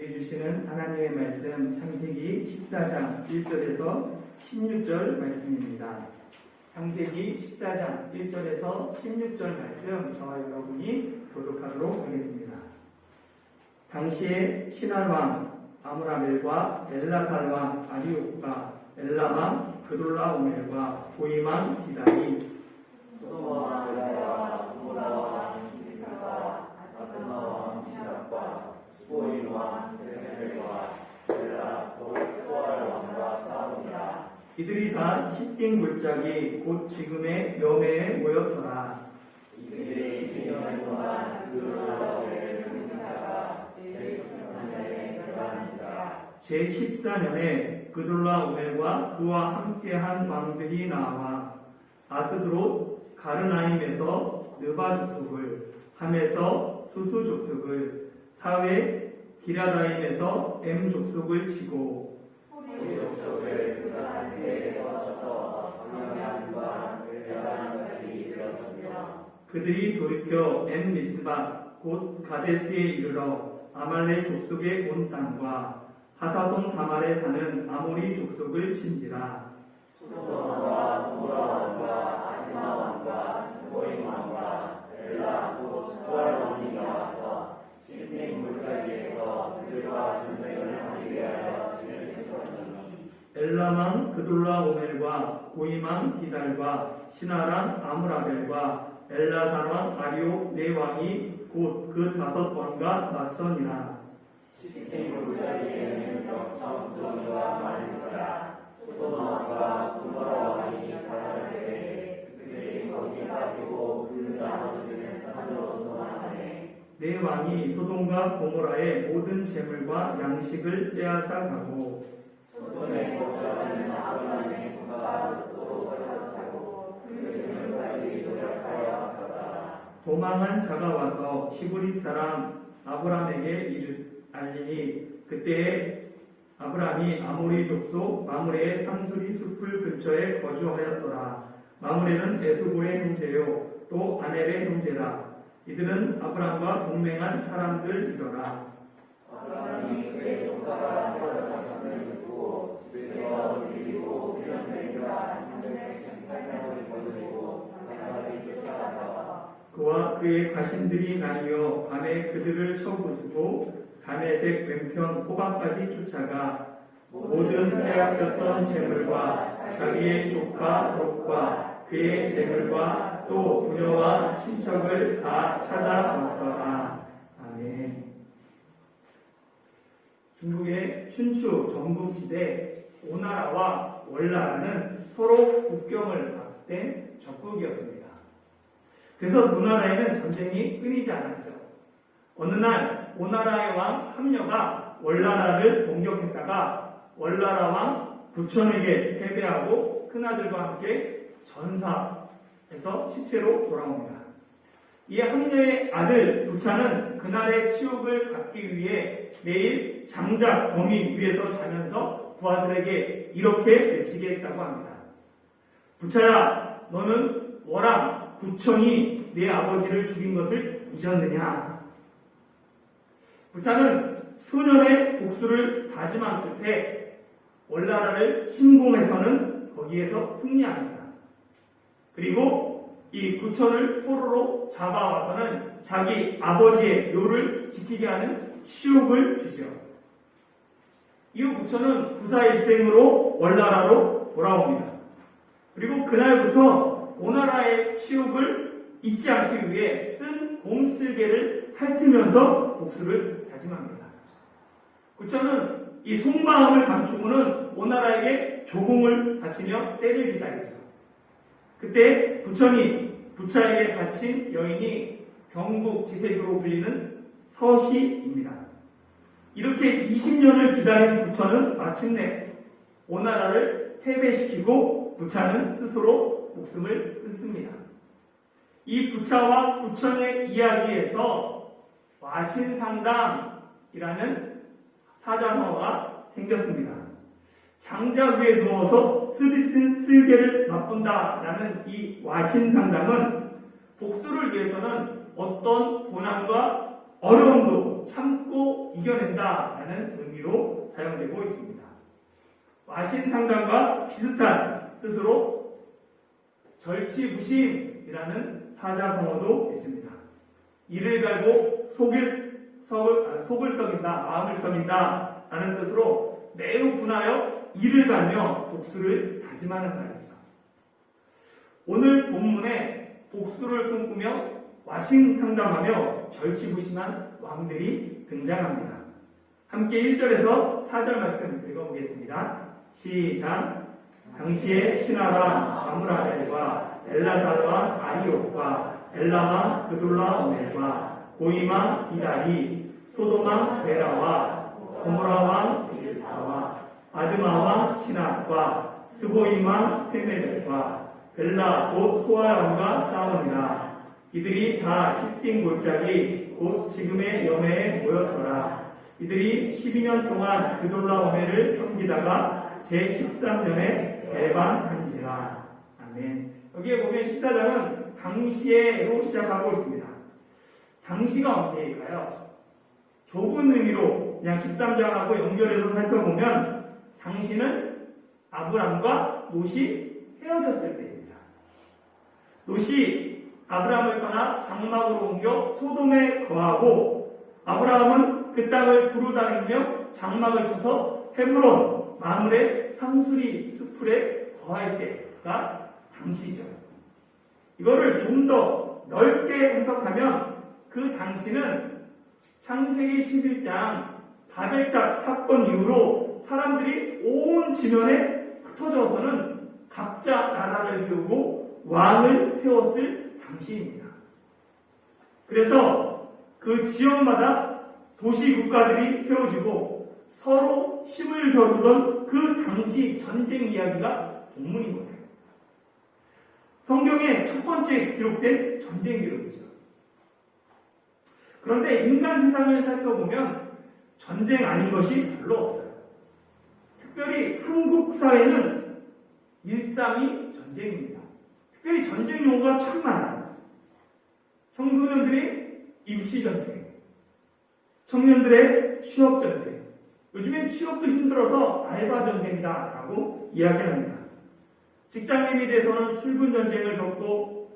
해주시는 하나님의 말씀 창세기 14장 1절에서 16절 말씀입니다. 창세기 14장 1절에서 16절 말씀 저와 여러분이 교독하도록 하겠습니다. 당시에 신할왕 아므라멜과 엘라살왕 아리옥과 엘라왕 그돌라오멜과 고이망 디다이 소돔과 고모라와 고모라와 이스라와 아드마와 시락과 수보인과 세벨과 벨라 또 소알 왕과 싸우니라 이들이 다 시띵 골짜기 곧 지금의 여매에 모였더라. 이들이 20년 동안 그 나라를 승리하다가 제13년에 결혼하니라 제14년에 그돌라 오멜과 그와 함께한 왕들이 나와 아스드롯 가르나임에서 느바 족속을 함에서 수수 족속을 사회 기라다임에서 엠 족속을 치고 그 그들이 돌이켜 엠 미스바 곧 가데스에 이르러 아말렉 족속의 온 땅과 하사손 다말에 사는 아모리 족속을 친지라. 소돔과 고모라 왕과 아드마 왕과 스보인 왕과 벨라 곧 수알 왕이 나와서 시드니 물자리에서 그들과 전쟁을 하기 위하여 진을 치렀더니 엘라망 그돌라 오멜과 고이망 디달과 시나랑 아므라벨과 엘라사랑 아리옥 네 왕이 곧 그 다섯 왕과 맞선이라. 네 왕이 소돔과 고모라의 모든 재물과 양식을 빼앗아 가고 도망한 자가 와서 시브릿 사람 아브람에게 이르- 알리니 그때에 아브람이 아모리 족속 마므레의 상수리 숲을 근처에 거주하였더라. 마므레는 에스보의 형제요 또 아넬의 형제라. 이들은 아브람과 동맹한 사람들이더라. 아브라함이 그의 조카가 살아갔음 을 듣고 집에서 데리고 후련된 자 338명을 거두고 강까지 쫓아가서 그와 그의 가신들이 나뉘어 밤에 그들을 쳐부수고 담에색 왼편 호박까지 쫓아가 모든 빼앗겼던 재물과 자기의 조카 롯과 그의 재물과 또 부녀와 친척을 다 찾아 얻더라. 아멘. 중국의 춘추 전국시대 오나라와 월나라는 서로 국경을 맞댄 적국이었습니다. 그래서 두 나라에는 전쟁이 끊이지 않았죠. 어느 날 오나라의 왕 함녀가 월나라를 공격했다가 월나라 왕 부천에게 패배하고 큰아들과 함께 전사해서 시체로 돌아옵니다. 이 함녀의 아들 부차는 그날의 치욕을 갚기 위해 매일 장작 더미 위에서 자면서 부하들에게 이렇게 외치게 했다고 합니다. 부차야, 너는 월왕 구천이 내 아버지를 죽인 것을 잊었느냐? 부차는 수년의 복수를 다짐한 끝에 월나라를 침공해서는 거기에서 승리합니다. 그리고 이 구천을 포로로 잡아와서는 자기 아버지의 묘를 지키게 하는 치욕을 주죠. 이후 구천은 구사일생으로 월나라로 돌아옵니다. 그리고 그날부터 오나라의 치욕을 잊지 않기 위해 쓴 곰슬개를 핥으면서 복수를 다짐합니다. 구천은 이 속마음을 감추고는 오나라에게 조공을 바치며 때를 기다리죠. 그때 부천이 부차에게 바친 여인이 경국 지색으로 불리는 서시입니다. 이렇게 20년을 기다린 부천은 마침내 오나라를 패배시키고 부차는 스스로 목숨을 끊습니다. 이 부차와 부천의 이야기에서 와신상담이라는 사자성어가 생겼습니다. 장자 위에 누워서 쓰디쓴 쓸개를 맛본다라는 이 와신 상담은 복수를 위해서는 어떤 고난과 어려움도 참고 이겨낸다라는 의미로 사용되고 있습니다. 와신 상담과 비슷한 뜻으로 절치부심이라는 사자성어도 있습니다. 이를 갈고 속을, 속을, 아, 속을 썩인다, 마음을 썩인다 라는 뜻으로 매우 분하여 이를 갈며 복수를 다짐하는 말이죠. 오늘 본문에 복수를 꿈꾸며 와신상담하며 절치부심한 왕들이 등장합니다. 함께 1절에서 4절 말씀 읽어보겠습니다. 시작. 당시에 신하랑 아무라엘과 엘라사와 아리옥과 엘라왕 그돌라오멜과 고이망 디다리 소도망 베라와 고모라왕 이스사와 아드마왕 신학과 스보이망 세메르과 벨라 곧 소아람과 싸우니라. 이들이 다 시띵 골짜기 곧 지금의 염해에 모였더라. 이들이 12년 동안 그돌라오멜을 섬기다가 제13년에 배반한지라. 아멘. 여기에 보면 14장은 당시에로 시작하고 있습니다. 당시가 언제일까요? 좁은 의미로 그냥 13장하고 연결해서 살펴보면 당시는 아브람과 롯이 헤어졌을 때입니다. 롯이 아브람을 떠나 장막으로 옮겨 소돔에 거하고 아브라함은 그 땅을 두루 다니며 장막을 쳐서 헤브론 마물의 상수리 수풀에 거할 때가 당시죠. 이거를 좀 더 넓게 해석하면 그 당시는 창세기 11장 바벨탑 사건 이후로 사람들이 온 지면에 흩어져서는 각자 나라를 세우고 왕을 세웠을 당시입니다. 그래서 그 지역마다 도시 국가들이 세워지고 서로 힘을 겨루던 그 당시 전쟁 이야기가 본문인 거예요. 성경의 첫 번째 기록된 전쟁 기록이죠. 그런데 인간 세상을 살펴보면 전쟁 아닌 것이 별로 없어요. 특별히 한국 사회는 일상이 전쟁입니다. 특별히 전쟁 용어가 참 많아요. 청소년들의 입시 전쟁, 청년들의 취업 전쟁, 요즘엔 취업도 힘들어서 알바 전쟁이다라고 이야기합니다. 직장인에 대해서는 출근 전쟁을 겪고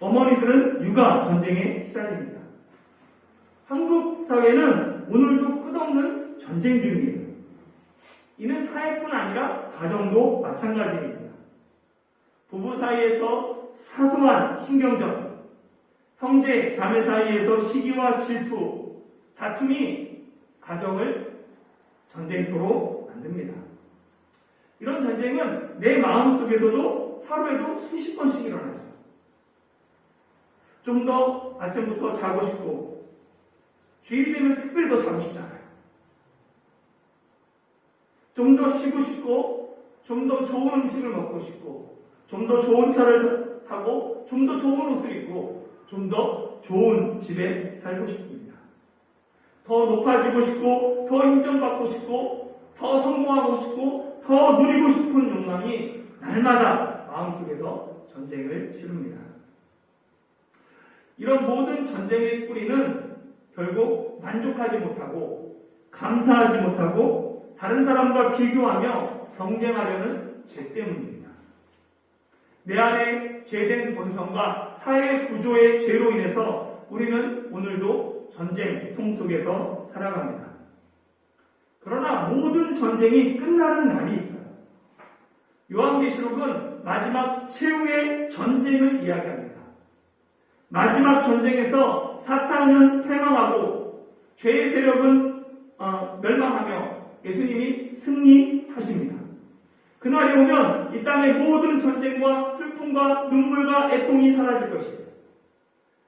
어머니들은 육아 전쟁에 시달립니다. 한국 사회는 오늘도 끝없는 전쟁 중이에요. 이는 사회뿐 아니라 가정도 마찬가지입니다. 부부 사이에서 사소한 신경전, 형제, 자매 사이에서 시기와 질투, 다툼이 가정을 전쟁터로 만듭니다. 이런 전쟁은 내 마음 속에서도 하루에도 수십 번씩 일어나죠. 좀 더 아침부터 자고 싶고, 주일이 되면 특별히 더 자고 싶잖아요. 좀 더 쉬고 싶고, 좀 더 좋은 음식을 먹고 싶고, 좀 더 좋은 차를 타고, 좀 더 좋은 옷을 입고, 좀 더 좋은 집에 살고 싶습니다. 더 높아지고 싶고, 더 인정받고 싶고, 더 성공하고 싶고, 더 누리고 싶은 욕망이 날마다 마음속에서 전쟁을 치릅니다. 이런 모든 전쟁의 뿌리는 결국 만족하지 못하고, 감사하지 못하고, 다른 사람과 비교하며 경쟁하려는 죄 때문입니다. 내 안에 죄된 본성과 사회 구조의 죄로 인해서 우리는 오늘도 전쟁 속에서 살아갑니다. 그러나 모든 전쟁이 끝나는 날이 있어요. 요한계시록은 마지막 최후의 전쟁을 이야기합니다. 마지막 전쟁에서 사탄은 패망하고 죄의 세력은 어, 멸망하며 예수님이 승리하십니다. 그날이 오면 이 땅의 모든 전쟁과 슬픔과 눈물과 애통이 사라질 것이에요.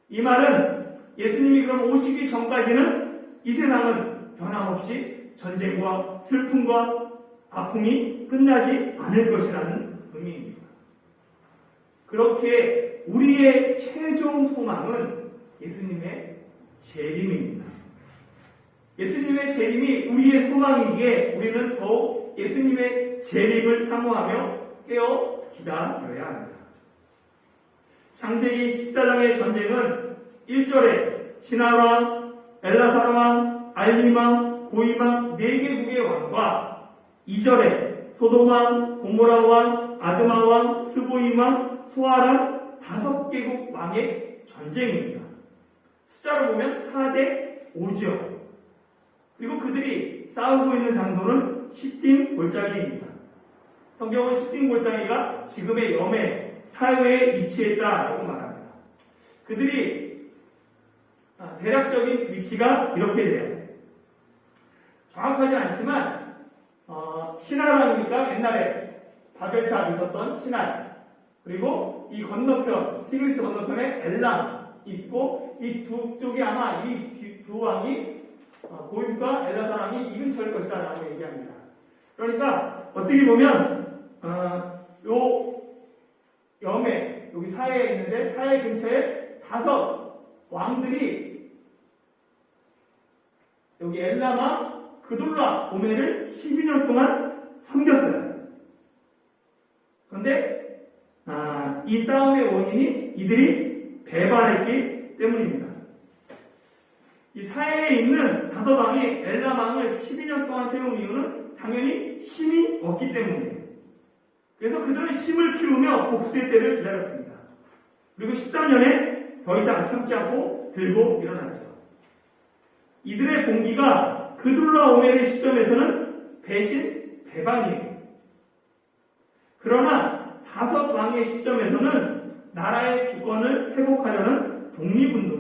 이 말은 예수님이 그럼 오시기 전까지는 이 세상은 변함없이 전쟁과 슬픔과 아픔이 끝나지 않을 것이라는 의미입니다. 그렇게 우리의 최종 소망은 예수님의 재림입니다. 예수님의 재림이 우리의 소망이기에 우리는 더욱 예수님의 재림을 사모하며 깨어 기다려야 합니다. 창세기 14장의 전쟁은 1절에 신하왕 엘라사라 왕, 알리망, 고이망 네 개국의 왕과 2절에 소도망, 고모라 왕, 아드마 왕, 스보임 왕, 소아람 다섯 개국 왕의 전쟁입니다. 숫자로 보면 4대 5죠. 그리고 그들이 싸우고 있는 장소는 시팀 골짜기입니다. 성경은 시팀 골짜기가 지금의 염해 사회에 위치했다라고 말합니다. 그들이 아, 대략적인 위치가 이렇게 돼요. 정확하지 않지만 어, 신하랑이니까 옛날에 바벨탑 있었던 신할 그리고 이 건너편 티그리스 건너편에 엘람 있고 이 두 쪽이 아마 이 두 왕이 어, 고입과 엘라사랑이 이 근처일 것이다라고 얘기합니다. 그러니까 어떻게 보면 어, 요 염해 여기 사해에 있는데 사해 근처에 다섯 왕들이 여기 엘라마 그돌라 오메를 12년 동안 섬겼어요. 그런데 아, 이 싸움의 원인이 이들이 배반했기 때문입니다. 이 사해에 있는 다섯 왕이 엘라망을 12년 동안 세운 이유는 당연히 힘이 없기 때문이에요. 그래서 그들은 힘을 키우며 복수의 때를 기다렸습니다. 그리고 13년에 더 이상 참지 않고 들고 일어났죠. 이들의 봉기가 그둘라 오멜의 시점에서는 배신, 배반이에요. 그러나 다섯 왕의 시점에서는 나라의 주권을 회복하려는 독립운동입니다.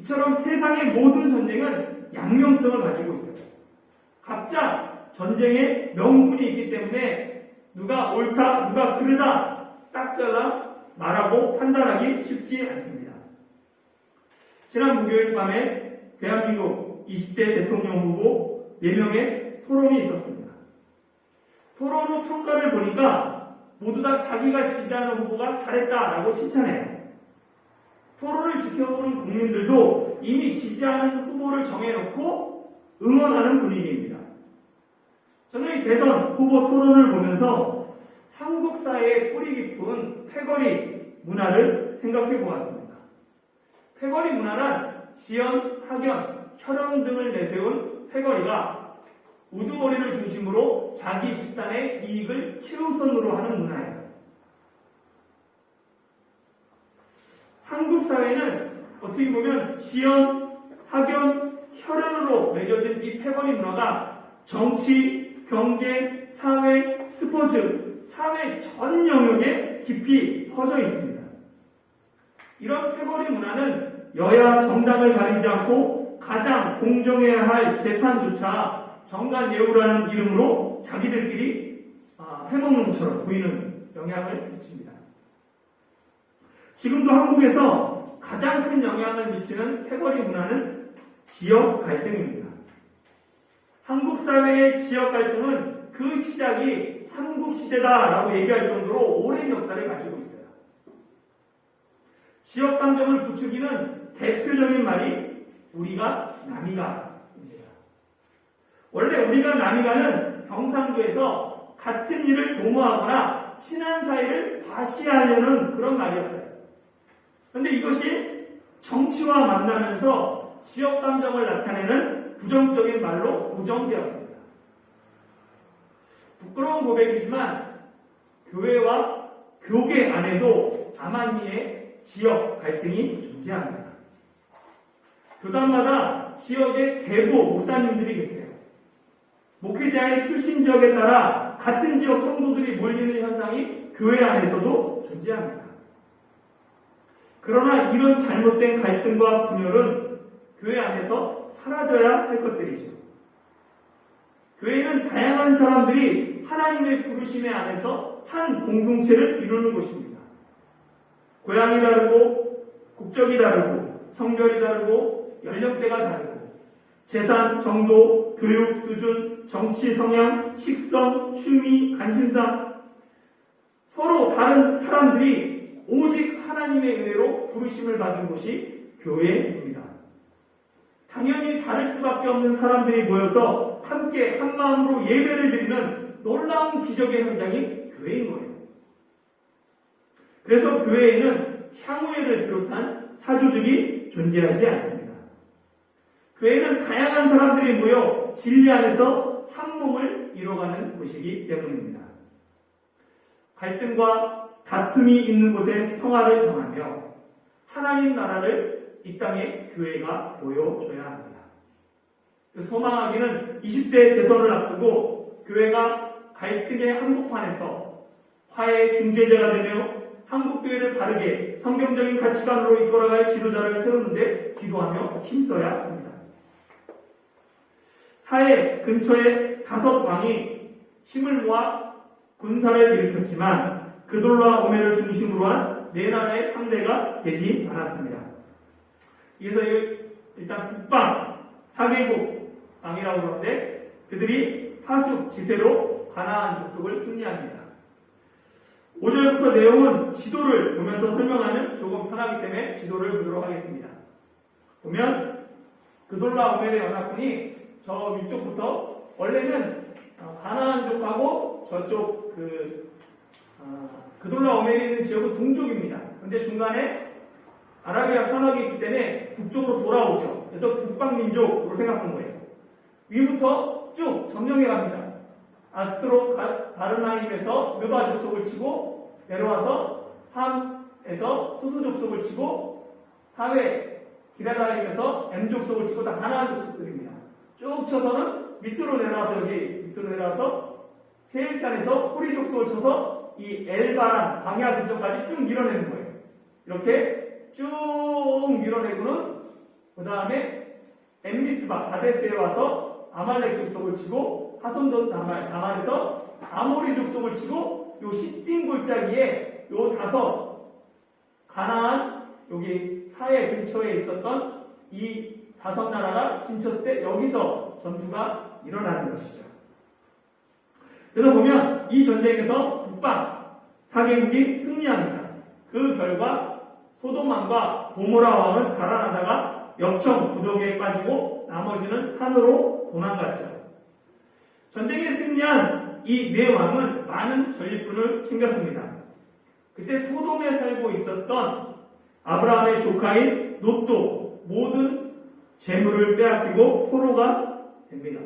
이처럼 세상의 모든 전쟁은 양명성을 가지고 있어요. 각자 전쟁의 명분이 있기 때문에 누가 옳다, 누가 그르다 딱 잘라 말하고 판단하기 쉽지 않습니다. 지난 목요일 밤에 대한민국 20대 대통령 후보 4명의 토론이 있었습니다. 토론 후 평가를 보니까 모두 다 자기가 지지하는 후보가 잘했다라고 칭찬해요. 지켜보는 국민들도 이미 지지하는 후보를 정해놓고 응원하는 분위기입니다. 저는 이 대선 후보 토론을 보면서 한국 사회의 뿌리 깊은 패거리 문화를 생각해 보았습니다. 패거리 문화란 지연, 학연, 혈연 등을 내세운 패거리가 우두머리를 중심으로 자기 집단의 이익을 최우선으로 하는 문화예요. 한국 사회는 어떻게 보면 지연, 학연, 혈연으로 맺어진 이 패거리 문화가 정치, 경제, 사회, 스포츠, 사회 전 영역에 깊이 퍼져 있습니다. 이런 패거리 문화는 여야 정당을 가리지 않고 가장 공정해야 할 재판조차 정관 예우라는 이름으로 자기들끼리 아, 해먹는 것처럼 보이는 영향을 미칩니다. 지금도 한국에서 가장 큰 영향을 미치는 패거리 문화는 지역 갈등입니다. 한국 사회의 지역 갈등은 그 시작이 삼국 시대다라고 얘기할 정도로 오랜 역사를 가지고 있어요. 지역 감정을 부추기는 대표적인 말이 우리가 남이가입니다. 원래 우리가 남이가는 경상도에서 같은 일을 도모하거나 친한 사이를 과시하려는 그런 말이었어요. 그런데 이것이 정치와 만나면서 지역 감정을 나타내는 부정적인 말로 고정되었습니다. 부끄러운 고백이지만 교회와 교계 안에도 아마니의 지역 갈등이 존재합니다. 교단마다 지역의 대부 목사님들이 계세요. 목회자의 출신 지역에 따라 같은 지역 성도들이 몰리는 현상이 교회 안에서도 존재합니다. 그러나 이런 잘못된 갈등과 분열은 교회 안에서 사라져야 할 것들이죠. 교회는 다양한 사람들이 하나님의 부르심에 안에서 한 공동체를 이루는 곳입니다. 고향이 다르고, 국적이 다르고, 성별이 다르고, 연령대가 다르고, 재산, 정도, 교육 수준, 정치 성향, 식성, 취미, 관심사, 서로 다른 사람들이 오직 하나님의 은혜로 부르심을 받은 곳이 교회입니다. 당연히 다를 수밖에 없는 사람들이 모여서 함께 한 마음으로 예배를 드리는 놀라운 기적의 현장이 교회인 거예요. 그래서 교회에는 향후회를 비롯한 사조직이 존재하지 않습니다. 교회는 다양한 사람들이 모여 진리 안에서 한 몸을 이뤄가는 곳이기 때문입니다. 갈등과 다툼이 있는 곳에 평화를 정하며 하나님 나라를 이 땅에 교회가 보여줘야 합니다. 그 소망하기는 20대 대선을 앞두고 교회가 갈등의 한복판에서 화해의 중재자가 되며 한국교회를 바르게 성경적인 가치관으로 이끌어갈 지도자를 세우는데 기도하며 힘써야 합니다. 사해 근처에 다섯 왕이 힘을 모아 군사를 일으켰지만 그돌라 오메를 중심으로 한 네 나라의 상대가 되지 않았습니다. 그래서 일단 북방 사개국 왕이라고 그러는데 그들이 파수 지세로 가나안 족속을 승리합니다. 5절부터 내용은 지도를 보면서 설명하면 조금 편하기 때문에 지도를 보도록 하겠습니다. 보면 그돌라 오멜의 연합군이 저 위쪽부터 원래는 어, 가나안 족하고 저쪽 그 어, 그돌라 오멜이 있는 지역은 동쪽입니다. 근데 중간에 아라비아 산맥이 있기 때문에 북쪽으로 돌아오죠. 그래서 북방민족으로 생각한 거예요. 위부터 쭉 점령해 갑니다. 아스트로 바르나임에서 느바 족속을 치고 내려와서 함에서 수수 족속을 치고 하웨 기라다임에서 M 족속을 치고 다 가나안 족속들입니다. 쭉 쳐서는 밑으로 내려와서 여기 밑으로 내려와서 세일산에서 호리 족속을 쳐서 이 엘바란 광야 근처까지 쭉 밀어내는 거예요. 이렇게 쭉 밀어내고는 그 다음에 엠비스바 가데스에 와서 아말렉 족속을 치고 하손도 아말 아말에서 아모리 족속을 치고 요 시띵 골짜기에 요 다섯 가나안 여기 사해 근처에 있었던 이 다섯 나라가 진쳤을 때 여기서 전투가 일어나는 것이죠. 그래서 보면 이 전쟁에서 북방 사개국이 승리합니다. 그 결과 소돔왕과 고모라 왕은 달아나다가 역청 구덩이에 빠지고 나머지는 산으로 도망갔죠. 전쟁에 승리한 이 네 왕은 많은 전리품을 챙겼습니다. 그때 소돔에 살고 있었던 아브라함의 조카인 롯도 모든 재물을 빼앗기고 포로가 됩니다.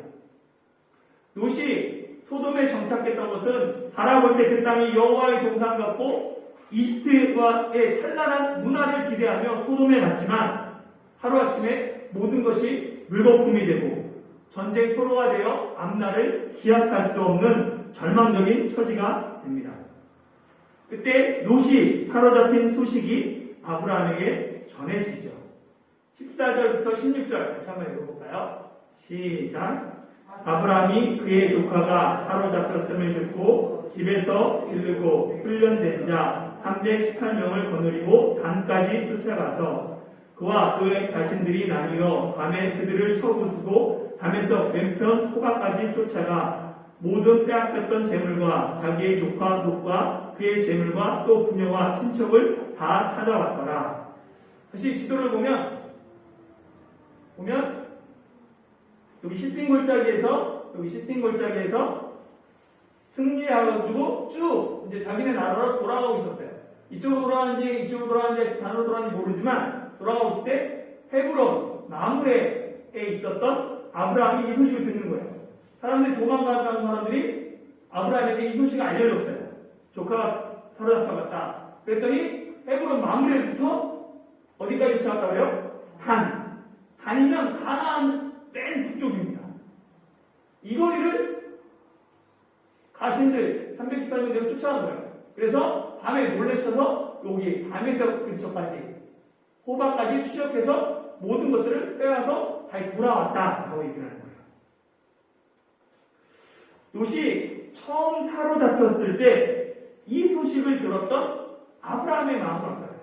롯이 소돔에 정착했던 것은 바라볼 때 그 땅이 여호와의 동산 같고 이집트와의 찬란한 문화를 기대하며 소돔에 갔지만 하루아침에 모든 것이 물거품이 되고 전쟁 포로가 되어 앞날을 기약할 수 없는 절망적인 처지가 됩니다. 그때 롯이 사로잡힌 소식이 아브라함에게 전해지죠. 14절부터 16절 다시 한번 읽어볼까요? 시작. 아브라함이 그의 조카가 사로잡혔음을 듣고 집에서 기르고 훈련된 자 318명을 거느리고 단까지 쫓아가서 그와 그의 자신들이 나뉘어 밤에 그들을 쳐부수고 밤에서 왼편 호가까지 쫓아가 모든 빼앗겼던 재물과 자기의 조카 롯과 그의 재물과 또 부녀와 친척을 다 찾아왔더라. 다시 지도를 보면 보면 여기 시팅 골짜기에서 여기 시팅 골짜기에서 승리해가지고 쭉 이제 자기네 나라로 돌아가고 있었어요. 이쪽으로 돌아가는지 이쪽으로 돌아가는지 단으로 돌아가는지 모르지만 돌아가고 있을 때 헤브론 나무에 있었던 아브라함이 이 소식을 듣는 거예요. 사람들이 도망갔다는 사람들이 아브라함에게 이 소식을 알려줬어요. 조카가 사로잡혀갔다. 그랬더니 헤브론 마무리에부터 어디까지 쫓아갔다고요? 단. 단이면 가나안 맨 북쪽입니다. 이 거리를 가신들 318명 대로 쫓아간 거예요. 그래서 밤에 몰래 쳐서 여기 밤에서 근처까지 호박까지 추적해서 모든 것들을 빼와서 다시 돌아왔다라고 얘기를 하는 거예요. 롯이 처음 사로잡혔을 때 이 소식을 들었던 아브라함의 마음은 어떨까요?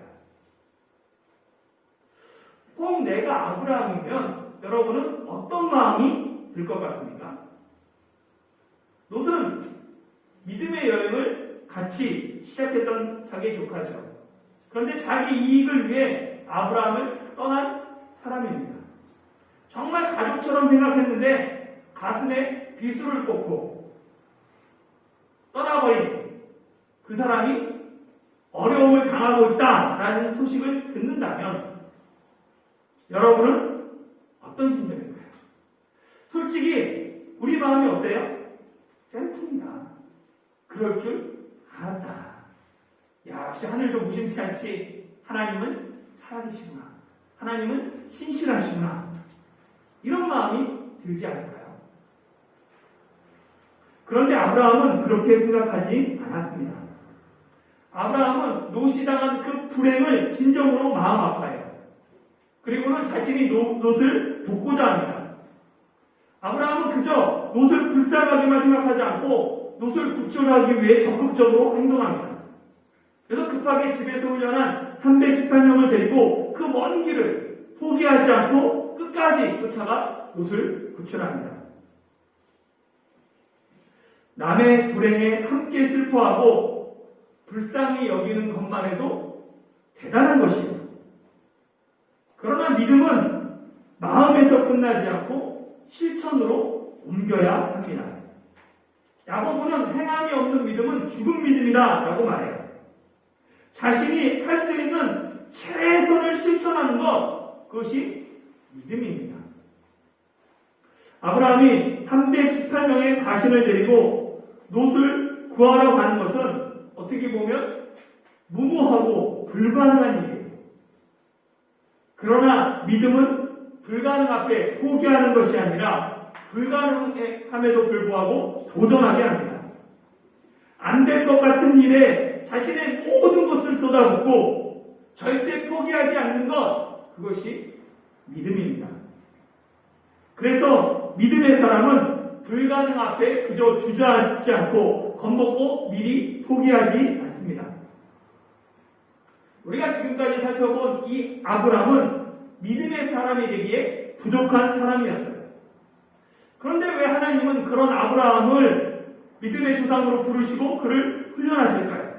혹 내가 아브라함이면 여러분은 어떤 마음이 들 것 같습니까? 롯은 믿음의 여행을 같이 시작했던 자기 조카죠. 그런데 자기 이익을 위해 아브라함을 떠난 사람입니다. 정말 가족처럼 생각했는데 가슴에 비수를 꽂고 떠나버린 그 사람이 어려움을 당하고 있다라는 소식을 듣는다면 여러분은 어떤 심정일까요? 솔직히 우리 마음이 어때요? 쌤통이다. 그럴 줄 알았다. 야, 역시 하늘도 무심치 않지. 하나님은 살아계시구나. 하나님은 신실하시구나. 이런 마음이 들지 않을까요? 그런데 아브라함은 그렇게 생각하지 않았습니다. 아브라함은 노시당한 그 불행을 진정으로 마음 아파해요. 그리고는 자신이 노, 롯을 돕고자 합니다. 아브라함은 그저 롯을 불쌍하게만 생각하지 않고 롯을 구출하기 위해 적극적으로 행동합니다. 그래서 급하게 집에서 훈련한 318명을 데리고 그 먼 길을 포기하지 않고 끝까지 쫓아가 롯을 구출합니다. 남의 불행에 함께 슬퍼하고 불쌍히 여기는 것만 해도 대단한 것이에요. 그러나 믿음은 마음에서 끝나지 않고 실천으로 옮겨야 합니다. 야고보는 행함이 없는 믿음은 죽은 믿음이다 라고 말해요. 자신이 할 수 있는 최선을 실천하는 것, 그것이 믿음입니다. 아브라함이 318명의 가신을 데리고 롯을 구하러 가는 것은 어떻게 보면 무모하고 불가능한 일이에요. 그러나 믿음은 불가능 앞에 포기하는 것이 아니라 불가능함에도 불구하고 도전하게 합니다. 안 될 것 같은 일에 자신의 모든 것을 쏟아붓고 절대 포기하지 않는 것, 그것이 믿음입니다. 그래서 믿음의 사람은 불가능 앞에 그저 주저앉지 않고 겁먹고 미리 포기하지 않습니다. 우리가 지금까지 살펴본 이 아브람은 믿음의 사람이 되기에 부족한 사람이었어요. 그런데 왜 하나님은 그런 아브라함을 믿음의 조상으로 부르시고 그를 훈련하실까요?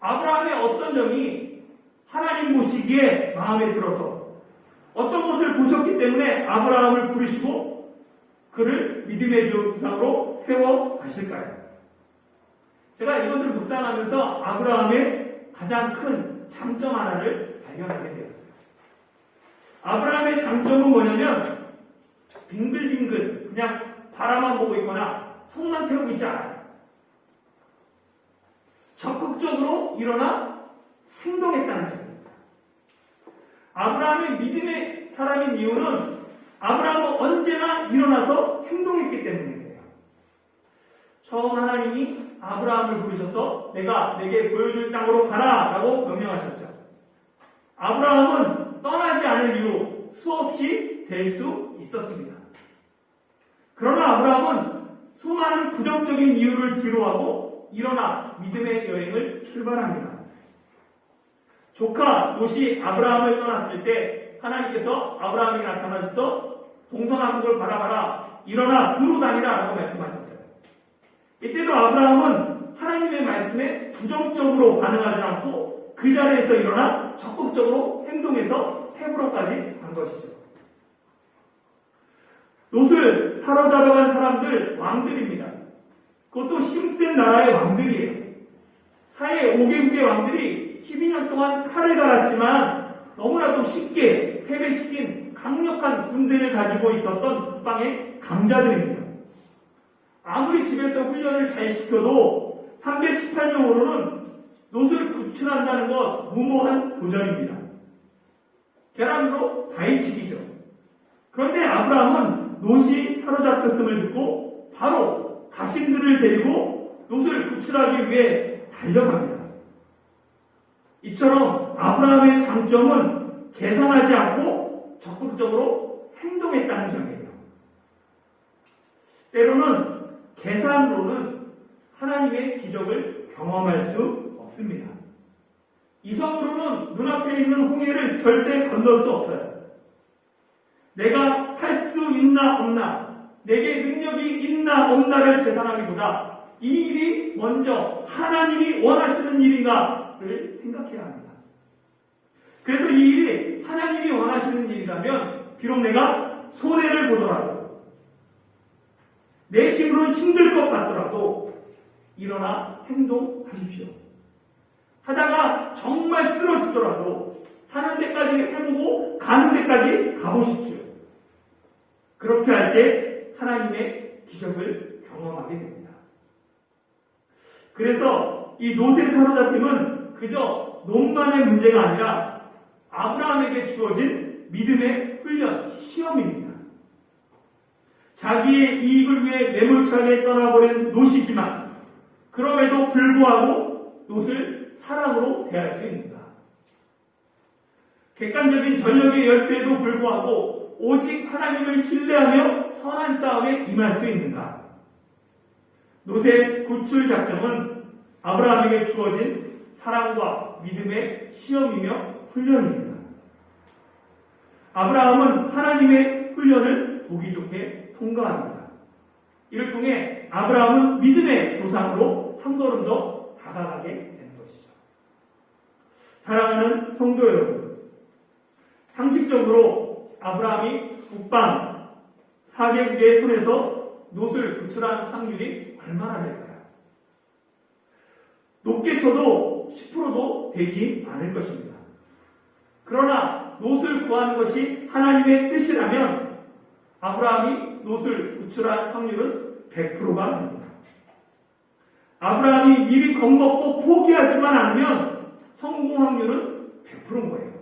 아브라함의 어떤 점이 하나님 보시기에 마음에 들어서 어떤 것을 보셨기 때문에 아브라함을 부르시고 그를 믿음의 조상으로 세워 가실까요? 제가 이것을 묵상하면서 아브라함의 가장 큰 장점 하나를 발견하게 되었어요. 아브라함의 장점은 뭐냐면 빙글빙글 그냥 바라만 보고 있거나 손만 태우고 있지 않아요. 적극적으로 일어나 행동했다는 점입니다. 아브라함이 믿음의 사람인 이유는 아브라함은 언제나 일어나서 행동했기 때문이에요. 처음 하나님이 아브라함을 부르셔서 내가 내게 보여줄 땅으로 가라 라고 명령하셨죠. 아브라함은 떠나지 않을 이유 수없이 될 수 있었습니다. 그러나 아브라함은 수많은 부정적인 이유를 뒤로하고 일어나 믿음의 여행을 출발합니다. 조카 롯이 아브라함을 떠났을 때 하나님께서 아브라함에게 나타나셔서 동서남북을 바라봐라 일어나 두루 다니라 라고 말씀하셨어요. 이때도 아브라함은 하나님의 말씀에 부정적으로 반응하지 않고 그 자리에서 일어나 적극적으로 행동해서 헤브론까지 간 것이죠. 롯을 사로잡아간 사람들 왕들입니다. 그것도 힘센 나라의 왕들이에요. 사해 5개국의 왕들이 12년 동안 칼을 갈았지만 너무나도 쉽게 패배시킨 강력한 군대를 가지고 있었던 북방의 강자들입니다. 아무리 집에서 훈련을 잘 시켜도 318명으로는 롯을 구출한다는 것 무모한 도전입니다. 계란으로 다이치기죠. 그런데 아브라함은 롯이 사로잡혔음을 듣고 바로 가신들을 데리고 롯을 구출하기 위해 달려갑니다. 이처럼 아브라함의 장점은 계산하지 않고 적극적으로 행동했다는 점이에요. 때로는 계산으로는 하나님의 기적을 경험할 수 없습니다. 이성으로는 눈앞에 있는 홍해를 절대 건널 수 없어요. 내가 할 수 있나 없나, 내게 능력이 있나 없나를 계산하기보다 이 일이 먼저 하나님이 원하시는 일인가를 생각해야 합니다. 그래서 이 일이 하나님이 원하시는 일이라면 비록 내가 손해를 보더라도 내 힘으로는 힘들 것 같더라도 일어나 행동하십시오. 하다가 정말 쓰러지더라도 하는 데까지 해보고 가는 데까지 가보십시오. 그렇게 할 때 하나님의 기적을 경험하게 됩니다. 그래서 이 노세 사로잡힘은 그저 논만의 문제가 아니라 아브라함에게 주어진 믿음의 훈련, 시험입니다. 자기의 이익을 위해 매몰차게 떠나버린 노시지만 그럼에도 불구하고 롯을 사랑으로 대할 수 있는가? 객관적인 전력의 열쇠에도 불구하고 오직 하나님을 신뢰하며 선한 싸움에 임할 수 있는가? 롯의 구출 작정은 아브라함에게 주어진 사랑과 믿음의 시험이며 훈련입니다. 아브라함은 하나님의 훈련을 보기 좋게 통과합니다. 이를 통해 아브라함은 믿음의 도상으로 한 걸음 더 다가가게. 사랑하는 성도 여러분, 상식적으로 아브라함이 북방 4개국의 손에서 놋을 구출한 확률이 얼마나 될까요? 높게 쳐도 10%도 되지 않을 것입니다. 그러나 놋을 구하는 것이 하나님의 뜻이라면 아브라함이 놋을 구출할 확률은 100%가 됩니다. 아브라함이 미리 겁먹고 포기하지만 않으면 성공 확률은 100%인 거예요.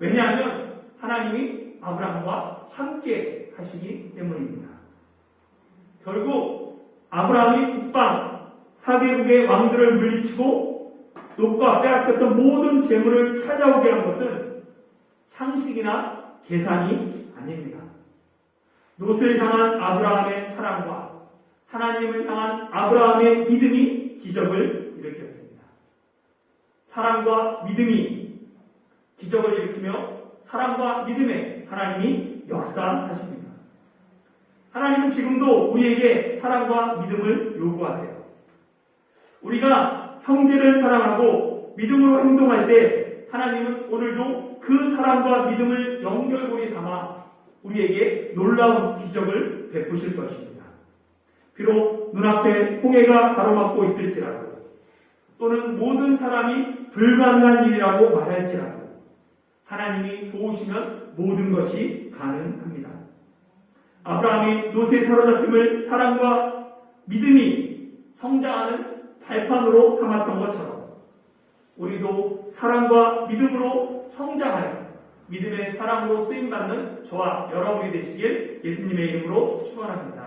왜냐하면 하나님이 아브라함과 함께 하시기 때문입니다. 결국 아브라함이 북방 사개국의 왕들을 물리치고 롯과 빼앗겼던 모든 재물을 찾아오게 한 것은 상식이나 계산이 아닙니다. 롯을 향한 아브라함의 사랑과 하나님을 향한 아브라함의 믿음이 기적을. 사랑과 믿음이 기적을 일으키며 사랑과 믿음에 하나님이 역사하십니다. 하나님은 지금도 우리에게 사랑과 믿음을 요구하세요. 우리가 형제를 사랑하고 믿음으로 행동할 때 하나님은 오늘도 그 사랑과 믿음을 연결고리 삼아 우리에게 놀라운 기적을 베푸실 것입니다. 비록 눈앞에 홍해가 가로막고 있을지라도 또는 모든 사람이 불가능한 일이라고 말할지라도 하나님이 도우시면 모든 것이 가능합니다. 아브라함이 노세 사로잡힘을 사랑과 믿음이 성장하는 발판으로 삼았던 것처럼 우리도 사랑과 믿음으로 성장하여 믿음의 사랑으로 쓰임받는 저와 여러분이 되시길 예수님의 이름으로 축원합니다.